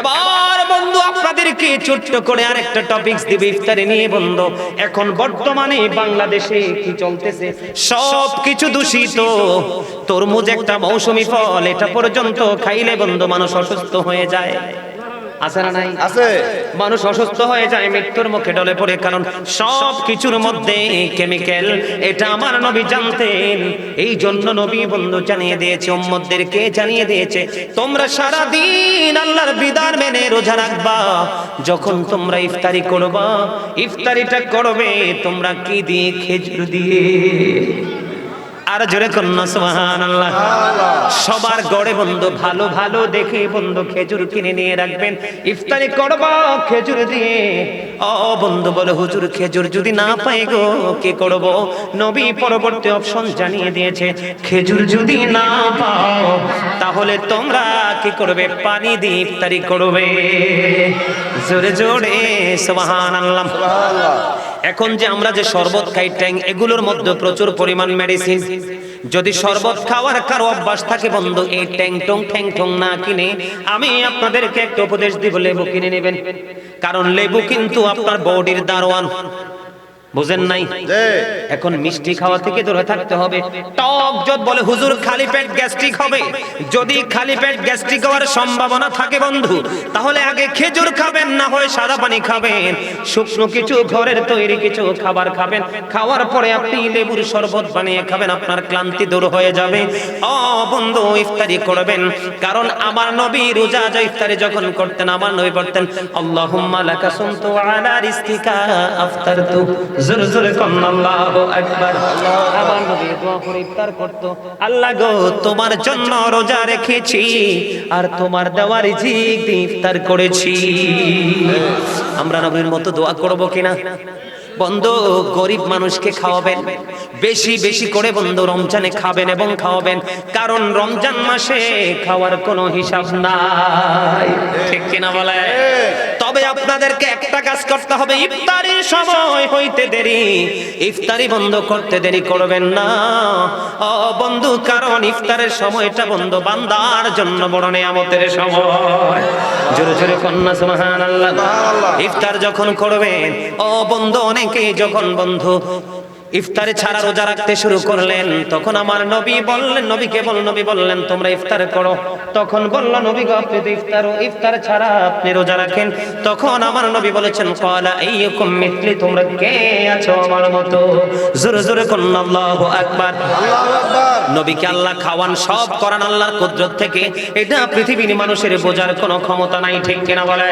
এবার বন্ধু, আপনাদেরকে ছোট্ট করে আরেকটা টপিকস দিব, ইফতারে নিয়ে বন্ধু। এখন বর্তমানে বাংলাদেশে কি চলতেছে? সব কিছু দূষিত। তরমুজ একটা মৌসুমি ফল, এটা পর্যন্ত খাইলে বন্ধু মানুষ অসুস্থ হয়ে যায়। আছে না নাই? আছে। মানুষ অসুস্থ হয়ে যায় মৃত্যুর মুখে ডলে পড়ে। কারণ সব কিছুর মধ্যে কেমিক্যাল এটা আমার নবী জানতেন। এই জন্য নবী বন্ধু জানিয়ে দিয়েছে উম্মতদেরকে জানিয়ে দিয়েছে তোমরা সারা দিন আল্লাহর বিধান মেনে রোজা রাখবা। যখন তোমরা ইফতারি করবা ইফতারিটা করবে তোমরা কি দিয়ে খেজুর দিয়ে? আর জোরে কন্যা সুবহান আল্লাহ সবার গড়ে বন্ধু, ভালো ভালো দেখে বন্ধু খেজুর কিনে নিয়ে রাখবেন। ইফতারি করবা, খেজুর দিয়ে। ও বন্ধু, বলে হুজুর, খেজুর যদি না পাই গো, কি করব? নবী পরবর্তী অপশন জানিয়ে দিয়েছে, খেজুর যদি না পাও, তাহলে তোমরা কি করবে? পানি দিয়ে ইফতারি করবে। জোরে জোরে সুবহান আল্লাহ এখন যে আমরা যে শরবত খাই ট্যাং এগুলোর মধ্যে প্রচুর পরিমাণ মেডিসিন যদি শরবত খাওয়ার কারও অভ্যাস থাকে, বন্ধু, এই ট্যাং টং ঠ্যাং ঠং না কিনে আমি আপনাদেরকে একটা উপদেশ দিব, লেবু কিনে নেবেন। কারণ লেবু কিন্তু আপনার বডির দারোয়ান। বুঝেন নাই? এখন মিষ্টি খাওয়া থেকে দূরে থাকতে হবে। টক যত বলে হুজুর খালি পেট গ্যাস্ট্রিক হবে। যদি খালি পেট গ্যাস্ট্রিক হওয়ার সম্ভাবনা থাকে বন্ধু তাহলে আগে খেজুর খাবেন না হয় সাদা পানি খাবেন। শুকনো কিছু ঘরের তৈরি কিছু খাবার খাবেন। খাওয়ার পরে আপনি লেবুর শরবত বানিয়ে খাবেন আপনার ক্লান্তি দূর হয়ে যাবে। ও বন্ধু ইফতারি করবেন। কারণ আমার নবী রোজা যা ইফতারি যখন করতেন আমার নবী পড়তেন আল্লাহুম্মা লাকা সুমতু আলা রিজকিকা আফতারতু। জোরে জোরে কন্না আল্লাহু আকবার। আমার নবী দোয়া করে ইফতার করত। আল্লাহ গো তোমার জন্য রোজা রেখেছি আর তোমার দেওয়া রিজিক দিয়ে ইফতার করেছি। আমরা নবীর মতো দোয়া করব কিনা? বন্ধু গরিব মানুষকে খাওয়াবেন বেশি বেশি করে বন্ধু রমজানে খাবেন এবং খাওয়াবেন কারণ রমজান মাসে খাওয়ার কোনো হিসাব নাই। ঠিক কিনা বলে? তবে আপনাদেরকে একটা কাজ করতে হবে। ইফতারির সময় হইতে দেরি। ইফতারি বন্ধ করতে দেরি করবেন না। ও বন্ধু কারণ ইফতারের সময়টা বন্ধু বান্দার জন্য বড় নিয়ামতের সময়। জোরে জোরে কন্যা সুবহানাল্লাহ। ইফতার যখন করবেন ও বন্ধু অনেকেই যখন বন্ধু ইফতারে ছাড়া রোজা রাখতে শুরু করলেন। তখন আমার নবী বললেন নবীকে বল নবী বললেন তোমরা ইফতার করো। তখন বলল নবী গো আপনি তো ইফতার ইফতার ছাড়া আপনি রোজা রাখেন। তখন আমার নবী বলেছেন কলা এইরকম মিথলি তোমরা কে আছো আমার মতো? জোরে জোরে করুন আল্লাহু আকবার। আল্লাহু আকবার। নবীকে আল্লাহ খাওয়ান সব করান আল্লাহর কুদরত থেকে। এটা পৃথিবীর মানুষের বোঝার কোনো ক্ষমতা নাই ঠিক কিনা বলে?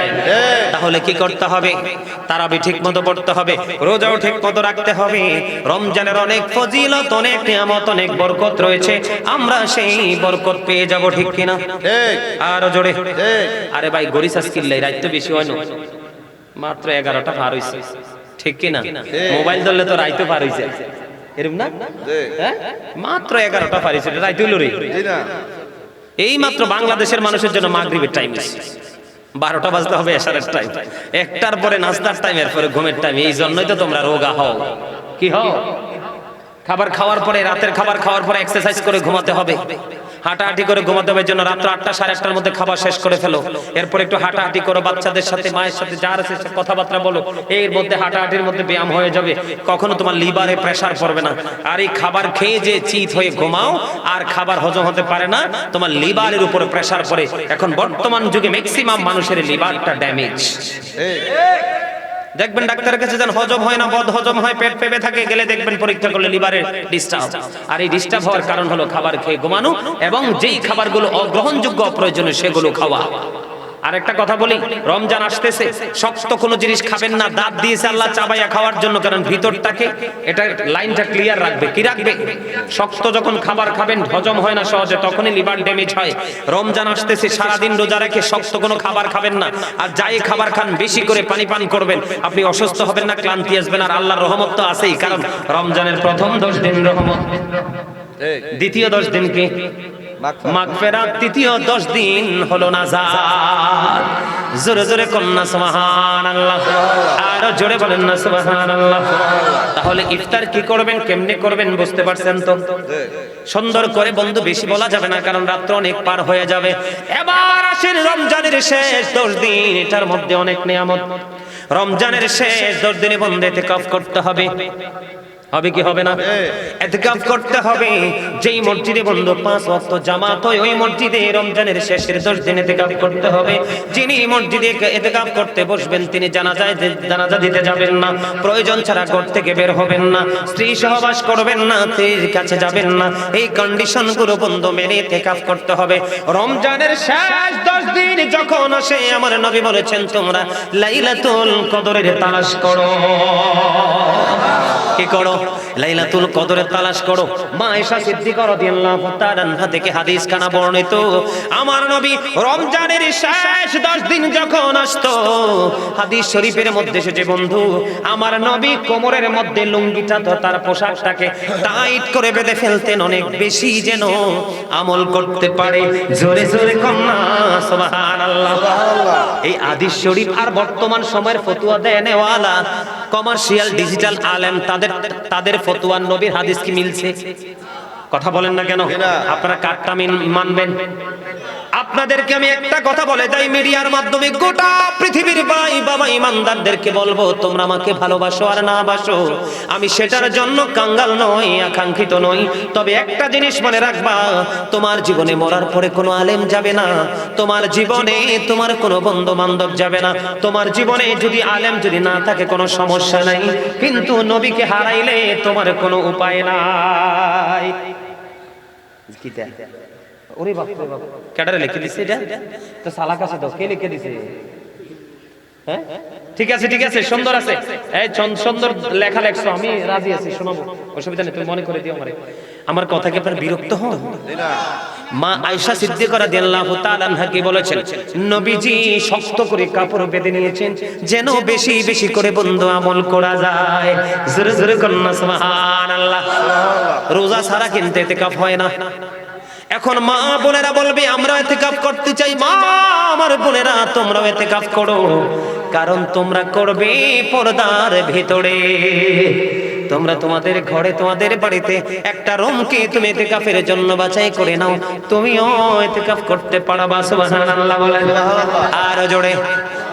তাহলে কি করতে হবে? তারাবি ঠিক মতো পড়তে হবে রোজাও ঠিক মতো রাখতে হবে। রমজানের অনেক ফজিলত অনেক নিয়ামত অনেক বরকত রয়েছে। আমরা সেই বরকত পেয়ে যাব ঠিক কিনা? ঠিক। আরও জোরে। ঠিক। আরে ভাই গরিস আজকিল্লাই রাত তো বেশি হয় না। মাত্র এগারোটা পার হইছে। ঠিক কিনা? মোবাইল ধরলে তো রাইতে পার হইছে। এরকম না। হ্যাঁ? মাত্র এগারোটা পার হইছে রাইতে হইল রে। এই মাত্র বাংলাদেশের মানুষের জন্য মাগরিবের টাইম বারোটা বাজতে হবে এসারের টাইম একটার পরে নাস্তার টাইম এর পরে ঘুমের টাইম এই জন্যই তো তোমরা রোগা হও। কি হও খাবার খাওয়ার পরে, রাতের খাবার খাওয়ার পরে এক্সারসাইজ করে ঘুমাতে হবে। হাঁটাহাঁটি করে ঘুমাতে হবে জন্য রাত্র আটটা সাড়ে আটটার মধ্যে খাবার শেষ করে ফেলো। এরপর একটু হাঁটাহাঁটি করো, বাচ্চাদের সাথে, মায়ের সাথে, যার আছে কথাবার্তা বলো। এর মধ্যে হাঁটাহাঁটির মধ্যে ব্যায়াম হয়ে যাবে। কখনো তোমার লিভারে প্রেসার পড়বে না। আর এই খাবার খেয়ে যে চিত হয়ে ঘুমাও, আর খাবার হজম হতে পারে না, তোমার লিভারের উপরে প্রেসার পড়ে। এখন বর্তমান যুগে ম্যাক্সিমাম মানুষের লিভারটা ড্যামেজ দেখবেন ডাক্তারের কাছে যেন হজম হয় না, বদ হজম হয়, পেট পেপে থাকে, গেলে দেখবেন পরীক্ষা করলে লিভারের ডিস্টার্ব আর এই ডিস্টার্ব হওয়ার কারণ হলো খাবার খেয়ে ঘুমানো এবং যেই খাবারগুলো অগ্রহণযোগ্য অপ্রয়োজনীয় সেগুলো খাওয়া। আর একটা কথা বলি রমজান আসতেছে শক্ত কোনো জিনিস খাবেন না দাঁত দিয়েছে আল্লাহ চাবাইয়া খাওয়ার জন্য কারণ ভিতরটাকে এটা লাইনটা ক্লিয়ার রাখবে। কি রাখবে? শক্ত যখন খাবার খাবেন হজম হয় না সহজে তখনই লিভার ড্যামেজ হয়। রমজান আসতেছে সারাদিন রোজা রেখে শক্ত কোনো খাবার খাবেন না। আর যাই খাবার খান বেশি করে পানি পান করবেন। আপনি অসুস্থ হবেন না ক্লান্তি আসবেন আর আল্লাহর রহমত তো আছেই কারণ রমজানের প্রথম দশ দিন রহমত। দ্বিতীয় দশ দিন কি? তৃতীয় দশ দিন জোরে জোরে জোরে না, সুবহানাল্লাহ। তাহলে ইফতার কি করবেন, কেমনে করবেন বুঝতে পারছেন তো? সুন্দর করে বন্ধু বেশি বলা যাবে না, কারণ রাত্র অনেক পার হয়ে যাবে। এবার আসেন রমজানের শেষ দশ দিন, এটার মধ্যে অনেক নিয়ামত। রমজানের শেষ দশ দিনে বন্ধু কফ করতে হবে। হবে কি হবে না? এতেকাফ করতে হবে। যেই মসজিদে বন্ধু পাঁচ ওয়াক্ত জামাত হয় ওই মসজিদে রমজানের শেষের দশ দিন এতেকাফ করতে হবে। যিনি মসজিদে এতেকাফ করতে বসবেন তিনি জানাজায় জানাজা দিতে যাবেন না। প্রয়োজন ছাড়া ঘর থেকে বের হবেন না। স্ত্রী সহবাস করবেন না স্ত্রীর কাছে যাবেন না। এই কন্ডিশনগুলো বন্ধু মেনে এতেকাফ করতে হবে। রমজানের শেষ দশ দিন যখন আসে আমার নবী বলেছেন তোমরা লাইলাতুল কদরের তালাশ করো। কি করো। লাইলাতুল কদরের তালাশ করো। মা আয়েশা সিদ্দিকা রাদিয়াল্লাহু তাআলা থেকে হাদিস খানা বর্ণিত। আমার নবী রমজানের শেষ 10 দিন যখন আসতো, হাদিস শরীফের মধ্যে এসেছে, বন্ধু, আমার নবী কোমরের মধ্যে লুঙ্গিটা তো তার পোশাকটাকে টাইট করে বেঁধে ফেলতেন অনেক বেশি যেন আমল করতে পারে। জোরে জোরে কন্যা, সুবহানাল্লাহ। এই হাদিস শরীফ আর বর্তমান সময়ের ফতুয়া দেয় নেওয়ালা কমার্শিয়াল ডিজিটাল আলেম তাদের তাদের ফতোয়া নবীর হাদিস কি মিলছে। কথা বলেন না কেন। আপনারা কাটটা মানবেন। আপনাদেরকে আমি একটা কথা বলে যাই মিডিয়ার মাধ্যমে গোটা পৃথিবীর ভাই বাবা ইমানদারদেরকে বলব তোমরা আমাকে ভালোবাসো আর না বাসো। আমি সেটার জন্য কাঙ্গাল নই আকাঙ্ক্ষিত নই। তবে একটা জিনিস মনে রাখবা তোমার জীবনে মরার পরে কোনো আলেম যাবে না। তোমার জীবনে তোমার কোনো বন্ধু বান্ধব যাবে না। তোমার জীবনে যদি আলেম যদি না থাকে কোনো সমস্যা নাই। কিন্তু নবীকে হারাইলে তোমার কোনো উপায় নাই। কিতা? ওরে বাপ রে বাপ। কেডারে লিখে দিছে এটা? তো সালা কাছে দাও কে লিখে দিছে? হ্যাঁ? ঠিক আছে ঠিক আছে সুন্দর আছে। এই চন- সুন্দর লেখা লেখছো আমি রাজি আছি শোনাবো। অসুবিধা নেই তুমি মনে করে দিও আমারে। আমার কথা কি আপনার বিরক্ত হন? মা আয়েশা সিদ্দিকা রাদিয়াল্লাহু তাআলা আনহা কি বলেছেন, নবীজি শক্ত করে কাপড় বেঁধে নিয়েছেন যেন বেশি বেশি করে বন্ধু আমল করা যায়। জোরে জোরে কন্যা, সুবহানাল্লাহ। রোজা ছাড়া কিন্তু এতেকাফ হয় না। এখন মা বোনেরা বলবে, আমরা এতে কাপ করতে চাই, মা, আমার বোনেরা, তোমরাও এতে কাপ করো। কারণ তোমরা করবে পর্দার ভেতরে। তোমরা তোমাদের ঘরে তোমাদের বাড়িতে একটা রুমকে তুমি এতে কাফের জন্য বাছাই করে নাও। তুমিও এতে কাপ করতে পারবা, সুবহানাল্লাহ বলেন। আর জোরে।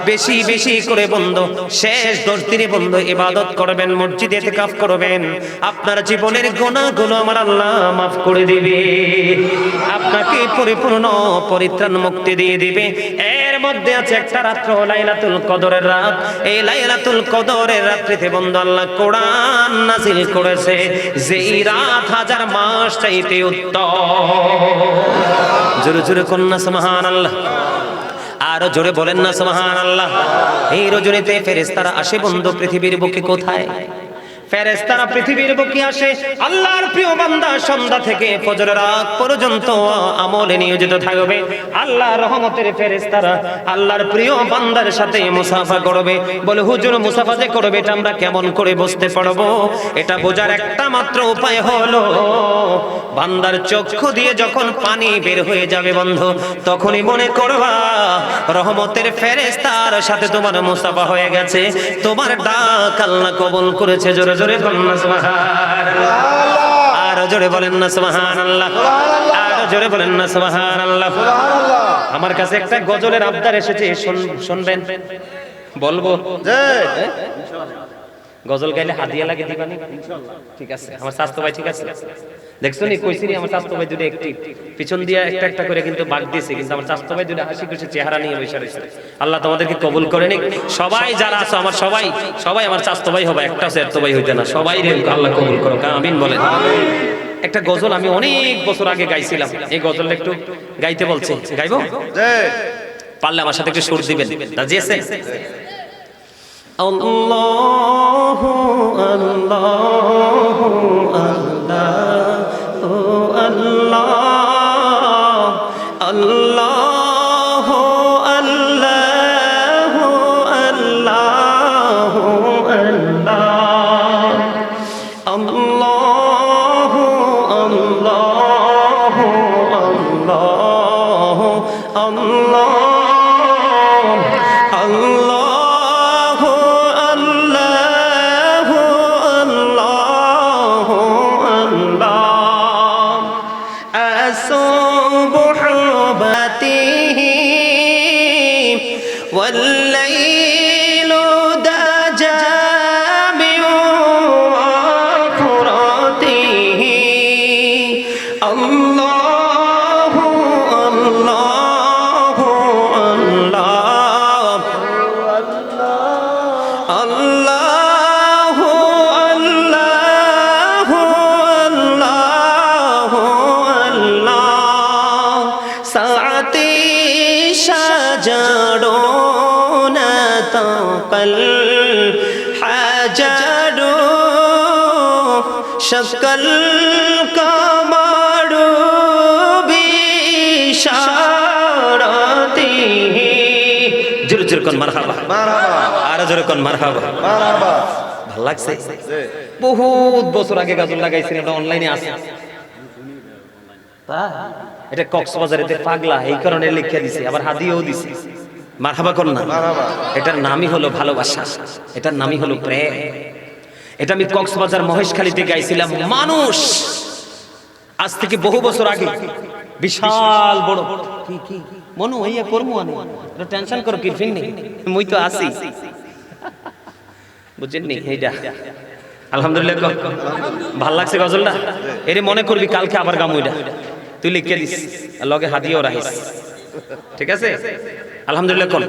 বেশি বেশি করে বন্ধ, শেষ দশ দিনে বন্ধ ইবাদত করবেন, মসজিদে কাফ করবেন। আপনার জীবনের গুনাহগুলো আমার আল্লাহ মাফ করে দিবে। আপনাকে পরিপূর্ণ পরিত্রাণ মুক্তি দিয়ে দিবে। এর মধ্যে আছে একটা রাত্র, লাইলাতুল কদরের রাত। এই লাইলাতুল কদরের রাত্রিতে বন্ধু আল্লাহ কোরআন নাজিল করেছে যেই রাত হাজার মাস চাইতে উত্তম। জোরে জোরে কন্যা সুবহানাল্লাহ। আরও জোরে বলেন না সমাহান আল্লাহ এই রজনীতে ফেরেস্তারা আসে বন্ধু পৃথিবীর বুকে কোথায়? ফেরেশতারা পৃথিবীর বুকে আসে, আল্লাহর প্রিয় বান্দা সন্ধ্যা থেকে ফজরের আগ পর্যন্ত আমলে নিয়োজিত থাকবে। আল্লাহর রহমতের ফেরেশতারা আল্লাহর প্রিয় বান্দার সাথে মুসাফা করবে। বলে, হুজুর, মুসাফা যে করবে এটা আমরা কেমন করে বুঝতে পারব? এটা বোঝার একটা মাত্র উপায় হলো, বান্দার চক্ষু দিয়ে যখন পানি বের হয়ে যাবে বন্ধ, তখনই মনে করবা, রহমতের ফেরেস্তার সাথে তোমার মুসাফা হয়ে গেছে। তোমার ডাক আল্লাহ কবুল করেছে জোরে। জোরে বলেন না সুবহানাল্লাহ। আরও জোরে বলেন না সুবহানাল্লাহ। আরও জোরে বলেন না সুবহানাল্লাহ। আমার কাছে একটা গজলের আবদার এসেছে শুন- শুনবেন? বলব? গজল গাইলে হাদিয়া লাগে দিবানি ঠিক আছে আমার স্বাস্থ্য ভাই ঠিক আছে? দেখছ নি? কইছি নি আমার স্বাস্থ্য ভাই দুটো একটি পিছন দিয়ে একটা একটা করে কিন্তু বাগ দিয়েছে কিন্তু আমার স্বাস্থ্য ভাই দুটো হাসি খুশি চেহারা নিয়ে বসে রয়েছে। আল্লাহ তোমাদেরকে কবুল করে নিক। সবাই যারা আছো আমার সবাই সবাই আমার স্বাস্থ্য ভাই হবে একটা স্বাস্থ্য ভাই হইতে না। সবাই রে আল্লাহ কবুল করো আমিন বলেন। একটা গজল আমি অনেক বছর আগে গাইছিলাম। এই গজলটা একটু গাইতে বলছে। গাইবো? পারলে আমার সাথে একটু সুর দিবেন। রাজি আল্লাহ আল্লাহ। কোন মারহাবা। আর জোরে কোন মারহাবা। মারহাবা। ভালো লাগছে? বহুত বছর আগে গাজল লাগাইছেন এটা অনলাইনে আছে? এটা কক্সবাজারেতে পাগলা এই কারণে লিখে দিছে আবার হাদিয়েও দিছে। মারহাবা কর না? এটার নামই হলো ভালোবাসা। এটার নামই হলো প্রেম। এটা আমি কক্সবাজার মহেশখালীতে গাইছিলাম মানুষ। আজ থেকে বহু বছর আগে। বিশাল বড়। কি কি? মনু হইয়া আনে এটা টেনশন করো কি নেই। মুই তো আছি। বুঝছেন নি? এইটা আলহামদুলিল্লাহ। ভালো লাগছে গজলটা? এরে মনে করবি, কালকে আবার গামু এটা তুই লিখে দিস লগে হাদিয়েও রাখিস। ঠিক আছে? আলহামদুলিল্লাহ কর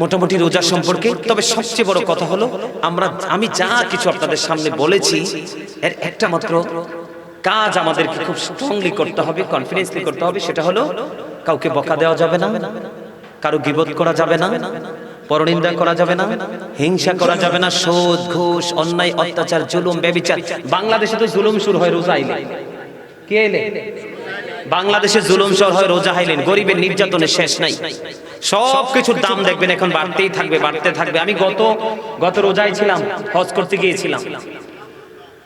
মোটামুটি রোজা সম্পর্কে, তবে সবচেয়ে বড় কথা হলো, আমরা, আমি যা কিছু আপনাদের সামনে বলেছি, এর একটা মাত্র কাজ আমাদেরকে খুব স্ট্রংলি করতে হবে কনফিডেন্সলি করতে হবে, সেটা হলো কাউকে বকা দেওয়া যাবে না কারও গিবত করা যাবে না পরনিন্দা করা যাবে না হিংসা করা যাবে না সুদ ঘুষ অন্যায় অত্যাচার জুলুম ব্যবিচার। বাংলাদেশে তো জুলুম শুরু হয় রোজা আইলে কে এলে? বাংলাদেশে জুলুম শুরু হয় রোজা আইলেন গরিবের নির্যাতনের শেষ নাই। সব কিছুর দাম দেখবেন এখন বাড়তেই থাকবে বাড়তে থাকবে। আমি গত গত রোজায় ছিলাম হজ করতে গিয়েছিলাম।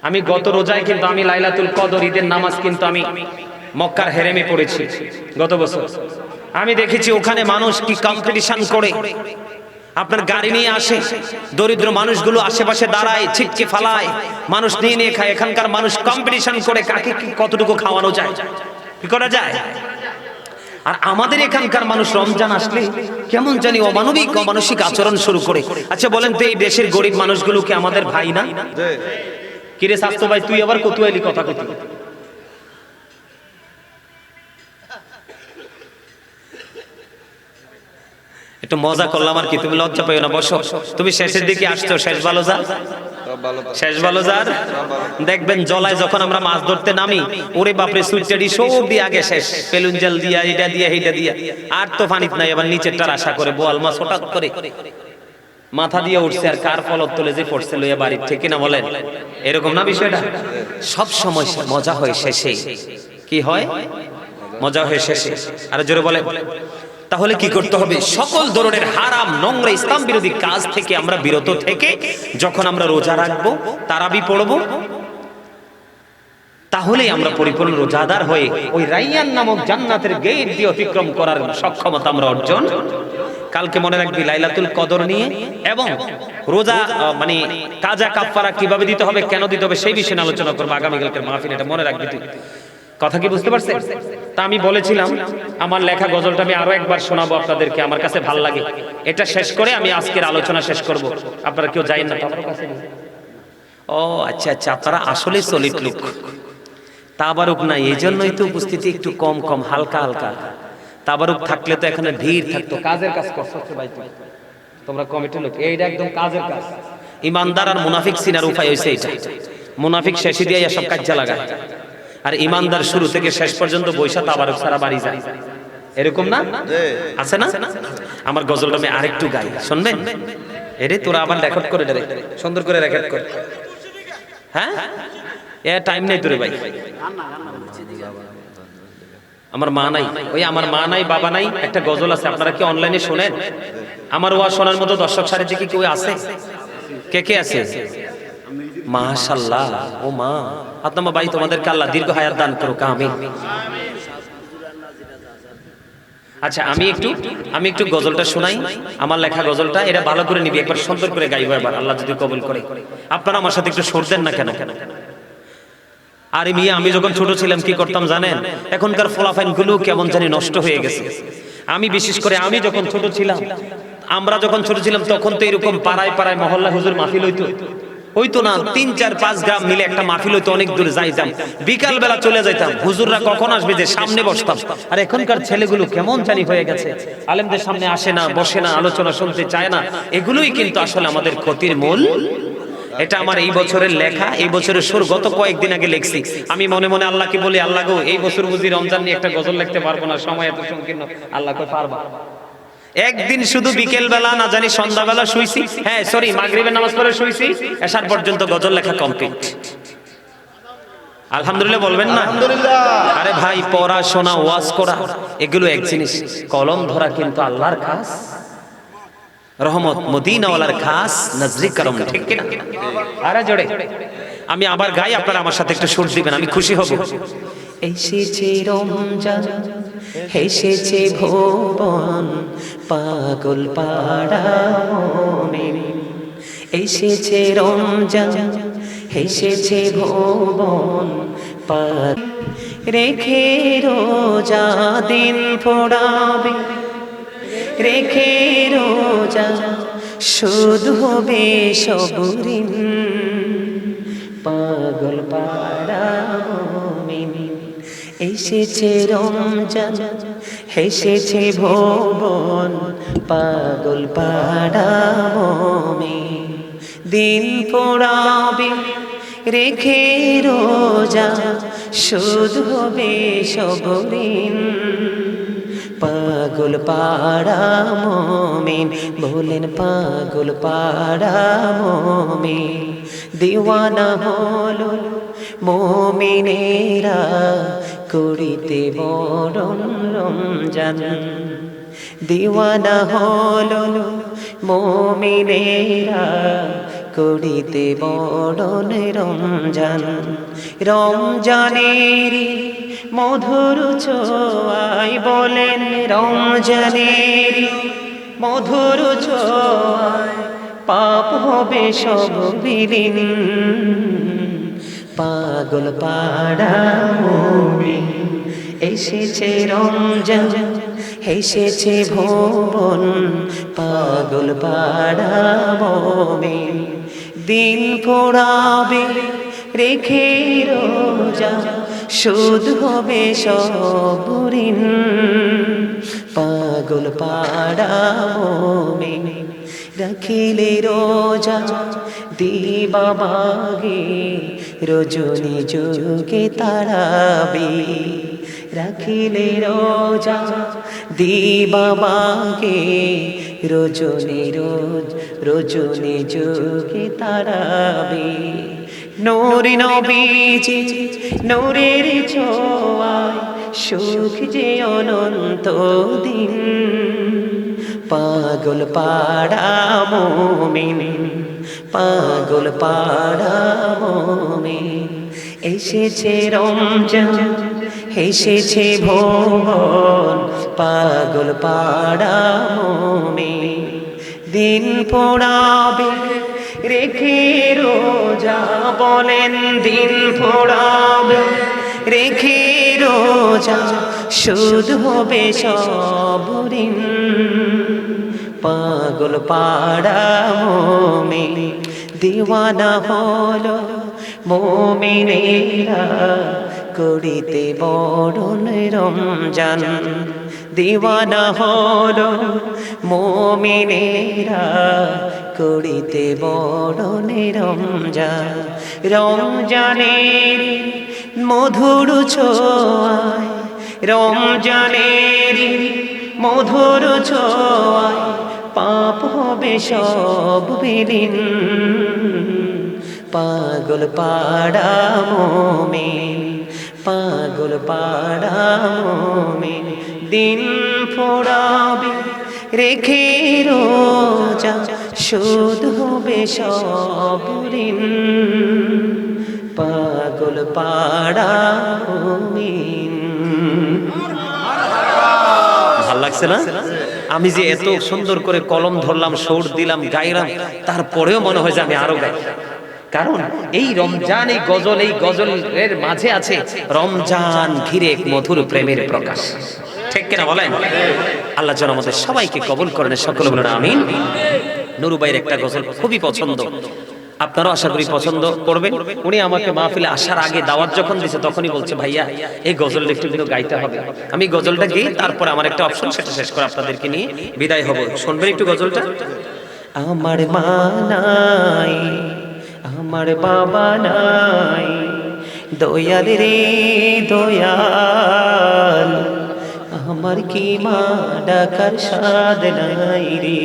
আমি গত রোজায় কিন্তু আমি লাইলাতুল কদর ঈদের নামাজ কিন্তু আমি মক্কার হেরেমে পড়েছি। গত বছর। আমি দেখেছি ওখানে মানুষ কি কম্পিটিশন করে। আপনার গাড়ি নিয়ে আসে দরিদ্র মানুষগুলো আশেপাশে দাঁড়ায় ছিটকে ফালায় মানুষ নিয়ে নিয়ে খায়। এখানকার মানুষ কম্পিটিশন করে কাকে কি কতটুকু খাওয়ানো যায়। কি করা যায়? আর আমাদের এখানকার মানুষ রমজান আসলে কেমন জানি অমানবিক অমানসিক আচরণ শুরু করে। আচ্ছা বলেন তো এই দেশের গরিব মানুষগুলো কি আমাদের ভাই না? কিরে স্বাস্থ্য ভাই তুই আবার কতুয়ালি কথা কতি একটু মজা করলাম আর কি তুমি লজ্জা পাইও না বসো। তুমি শেষের দিকে আসছো শেষ ভালো যা। শেষ ভালো যার দেখবেন জলায় যখন আমরা মাছ ধরতে নামি ওরে বাপরে সুইটারি সব দিয়ে আগে শেষ। পেলুন জল দিয়া এটা দিয়া এইটা দিয়া। আর তো পানিত নাই এবার নিচেরটার আশা করে বোয়াল মাছ হঠাৎ করে। মাথা দিয়ে উঠছে আর কার ফলত তোলে যে পড়ছে লইয়া বাড়ির থেকে না বলেন? এরকম না বিষয়টা? সব সময় মজা হয় শেষে কি হয়? মজা হয় শেষে। আর জোরে বলে তাহলে কি করতে হবে? সকল ধরনের হারাম নোংরা ইসলাম বিরোধী কাজ থেকে আমরা বিরত থেকে যখন আমরা রোজা রাখব তারাবি পড়ব তাহলেই আমরা পরিপূর্ণ রোজাদার হয়ে ওই রাইয়ান নামক জান্নাতের গেট দিয়ে অতিক্রম করার সক্ষমতা আমরা অর্জন কালকে মনে রাখবি লাইলাতুল কদর নিয়ে এবং রোজা মানে কাজা কাফারা কীভাবে দিতে হবে কেন দিতে হবে সেই বিষয়ে আলোচনা করব আগামীকালকে মাহফিল এটা মনে রাখবি তুই। কথা কি বুঝতে পারছেন তা আমি বলেছিলাম আমার লেখা গজলটা আমি আরও একবার শোনাবো আপনাদেরকে আমার কাছে ভালো লাগে। এটা শেষ করে আমি আজকের আলোচনা শেষ করব। আপনারা কেউ যাই না। ও আচ্ছা আচ্ছা আপনারা আসলে সলিড লোক। তাবারুক নাই এই জন্যই তো উপস্থিতি একটু কম কম হালকা হালকা। তাবারুক থাকলে তো এখানে ভিড় থাকতো। কাজের কাজ করছ ভাই তুমি। তোমরা কমিটির লোক। এইটা একদম কাজের কাজ। ইমানদার আর মুনাফিক সিনার উপায় হয়েছে এটা মুনাফিক শেষে দিয়ে সব কাজে লাগায়। আর ইমানদার শুরু থেকে শেষ পর্যন্ত বৈশা তাবারুক সারা বাড়ি যায়। এরকম না? আছে না? আমার গজলটা আমি আরেকটু গাই। শুনবেন এরে তোরা আবার রেকর্ড করে দে সুন্দর করে রেকর্ড কর। হ্যাঁ? এ টাইম নেই তোরে ভাই। আমার মা নাই। ওই আমার মা নাই বাবা নাই একটা গজল আছে। আপনারা কি অনলাইনে শোনেন? আমার ওয়া শোনার মতো দর্শক সারে কি কেউ আছে? কে কে আছে? মাশাল্লাহ ও মা। আত্মা ভাই, তোমাদেরকে আল্লাহ দীর্ঘ হায়াত দান করুক, আমিন। আচ্ছা আমি একটু আমি একটু গজলটা শোনাই। আমার লেখা গজলটা, এটা ভালো করে নিবি, একবার সুন্দর করে গাইবো এবার, আল্লাহ যদি কবুল করে। আপনারা আমার সাথে একটু সরতেন না কেন? কেন আরে মিয়া, আমি যখন ছোট ছিলাম, কি করতাম জানেন? এখনকার ফলাফাইনগুলো কেমন জানি নষ্ট হয়ে গেছে। আমি বিশেষ করে, আমি যখন ছোট ছিলাম, আমরা যখন ছোট ছিলাম, তখন তো এরকম পাড়ায় পাড়ায় মহল্লা হুজুর মাহফিল হইতো। হইতো না, তিন, চার, পাঁচ গ্রাম মিলে একটা মাহফিল হইতো, অনেক দূরে যাইতাম বিকাল বেলা চলে যাইতাম, হুজুররা কখন আসবে যে সামনে বসতাম। আর এখনকার ছেলেগুলো কেমন জানি হয়ে গেছে। আলেমদের সামনে আসে না, বসে না, আলোচনা শুনতে চায় না। এগুলোই কিন্তু আসলে আমাদের ক্ষতির মূল। এটা আমার এই বছরের লেখা, এই বছরের সুর। গত কয়েকদিন আগে লিখছি। আমি মনে মনে আল্লাহকে বলি, আল্লাহ গো, এই বছর বুঝি রমজান নিয়ে একটা গজল লিখতে পারব না, সময় এত সংকীর্ণ। আল্লাহকে পারবা। একদিন শুধু বিকেল বেলা না জানি সন্ধ্যাবেলা শুইছি। হ্যাঁ সরি মাগরিবের নামাজ পড়ে শুইছি। এসার পর্যন্ত গজল লেখা কমপ্লিট আলহামদুলিল্লাহ বলবেন না? আরে ভাই পড়াশোনা ওয়াজ করা এগুলো এক জিনিস। কলম ধরা কিন্তু আল্লাহর খাস। রহমত মদিনাওয়ালার খাস নজরি করম ঠিক কিনা? আরে জোরে। আমি আবার গাই আপনারা আমার সাথে একটু সুর দিবেন আমি খুশি হব। এসেছে রমজান। এসেছে ভুবন পাগল পাড়া এসেছে রমজান এসেছে ভুবন পাগ রেখে রোজা দিন ফোড়াবে, রেখে রোজা শুধু হবে সবরিন পাগল পাড়া এসেছে রমজান হেসেছে ভবন, পাগল পাড়া মমিন দিন পোড়াবে, রেখে রোজা, শুধু হবে সবরিন পাগল পাড়া মমিন বলেন পাগল পাড়া মমিন দিওয়ানা হলো মমিনেরা করিতে বরণ রমজান। দিওয়ানা হলো মমিনেরা করিতে বরণ রমজান। রমজানেরি মধুর ছোয়াই বলেন রমজানেরি মধুর ছোয়াই পাপ হবে সব বিলীন। পাগল পাড়া মুমিন এসেছে রমজান, এসেছে ভুবন। পাগল পাড়া মুমিন দিন পোড়াবে রেখে রোজা। শুধু হবে সবরিন। পাগল পাড়া মুমিন রাখিলে রোজা দিবা বাগে রজনী যুগে তারাবে। রাখিলে রোজা দিবা বাগে রজনী রোজ রজনী যুগে তারাবে। নোরি নবীজি, নোরের ছোয়ায় সুখ যে অনন্ত দিন। পাগল পাড়া মোমিন, পাগল পাড়া মোমিন। এসেছে রমজান, এসেছে ভুবন পাগল পাড়া মোমিন। দিন পোড়াবে রেখে রোজা বলেন, দিন পোড়াবে রেখে রোজা শুধু হবে সবরিন পাগল পাড়া মোমিন, দিওয়ানা হলো মোমিনেরা। করিতে বরণ রমজান দিওয়ানা হলো মোমিনেরা। করিতে বরণ রমজান রমজানের মধুর ছোয়ায় রমজানের মধুর ছোয়ায় পাপ হবে সব বিলীন পাগল পাড়া মোমিন, পাগল পাড়া মোমিন, দিন ফোড়াবে, রেখে রোজা শুধু হবে সব পাগল পাড়া ভালো লাগছে না? আমি যে এত সুন্দর করে কলম ধরলাম, সুর দিলাম, গাইলাম, তারপরেও মনে হয় যে আমি আরও গাই। কারণ এই রমজান, এই গজল, এই গজলের মাঝে আছে রমজান ঘিরে এক মধুর প্রেমের প্রকাশ। ঠিক কিনা বলেন? আল্লাহ যেন আমাদের সবাইকে কবুল করেন, সকলে বলেন, আমিন। নুরুবাইয়ের একটা গজল খুবই পছন্দ। আপনারাও আশা করি পছন্দ করবেন উনি আমাকে মাহফিলে আসার আগে দাওয়াত যখন দিছে তখনই বলছে, ভাইয়া, এই গজলটা একটু কিন্তু গাইতে হবে। আমি গজলটা গেই তারপর আমার একটা অপশন সেটা শেষ করে আপনাদেরকে নিয়ে বিদায় হব। শুনবেন একটু গজলটা? আমার মা নাই, আমার বাবা নাই, দয়াল রে দয়াল, আমার কি মা ডাকার সাদ নাই রে?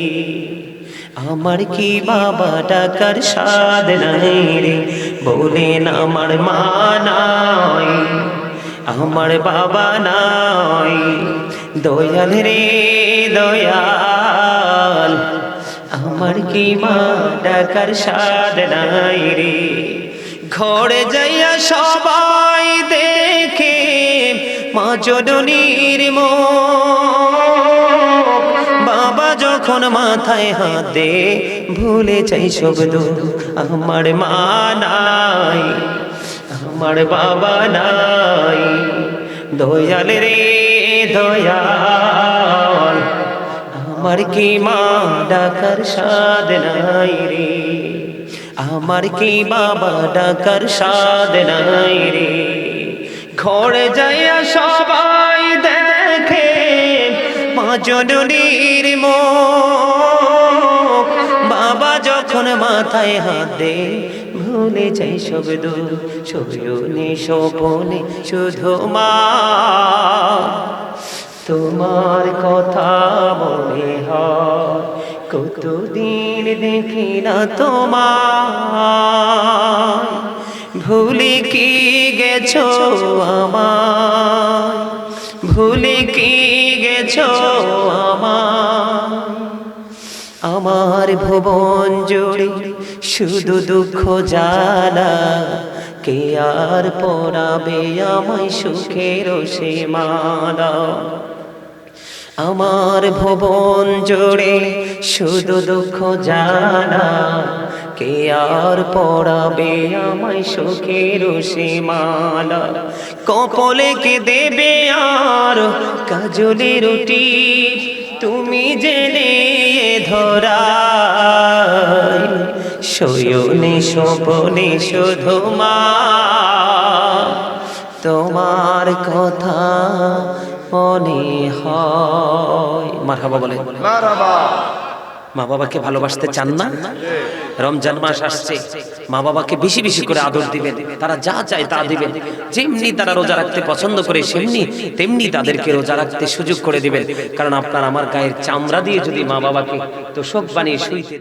আমার কি বাবা ডাকার সাদ নাই রে বলেন আমার মা নাই, আমার বাবা নাই দয়াল রে, দয়াল, আমার কি মা ডাকার সাদ নাই রে ঘরে যাইয়া সবাই দেখে মা জননীর মুখ। যখন মাথায় হাতে ভুলে যাই সব। আমার মা নাই, আমার বাবা নাই। দয়াল রে দয়াল, আমার কি মা ডাকার সাদ নাই রে? আমার কি বাবা ডাকার সাদ নাই রে? ঘরে যাইয়া সবাই দেখে মা জননীর মুখ। বাবা যখন মাথায় হাত দে ভুলে যাই সব দুঃখ। শয়নে স্বপনে শুধু মা। তোমার কথা মনে হয়, কতদিন দেখি না তোমার ভুলে কি গেছো আমার ভুলে কি গেছো আমার ভুবন জুড়ে শুধু দুঃখ জ্বালা কে আর পড়াবে আমায় সুখের সে মালা আমার ভুবন জুড়ে শুধু দুঃখ জানা কে আর পড়াবে আমায় সুখের সীমালা কপলে কে দেবে আর কাজলে রুটি? তুমি জেনে ধরা শয়নে স্বপনে শুধু মা। তোমার কথা মনে হয়। মারহাবা বলে। মা বাবাকে ভালোবাসতে চান না? রমজান মাস আসছে মা বাবাকে বেশি বেশি করে আদর দিবেন, তারা যা চায় তা দিবেন। যেমনি তারা রোজা রাখতে পছন্দ করে, সেমনি, তেমনি তাদেরকে রোজা রাখতে সুযোগ করে দিবেন। কারণ আপনার আমার গায়ের চামড়া দিয়ে যদি মা বাবাকে তোষক বানিয়ে শুইতে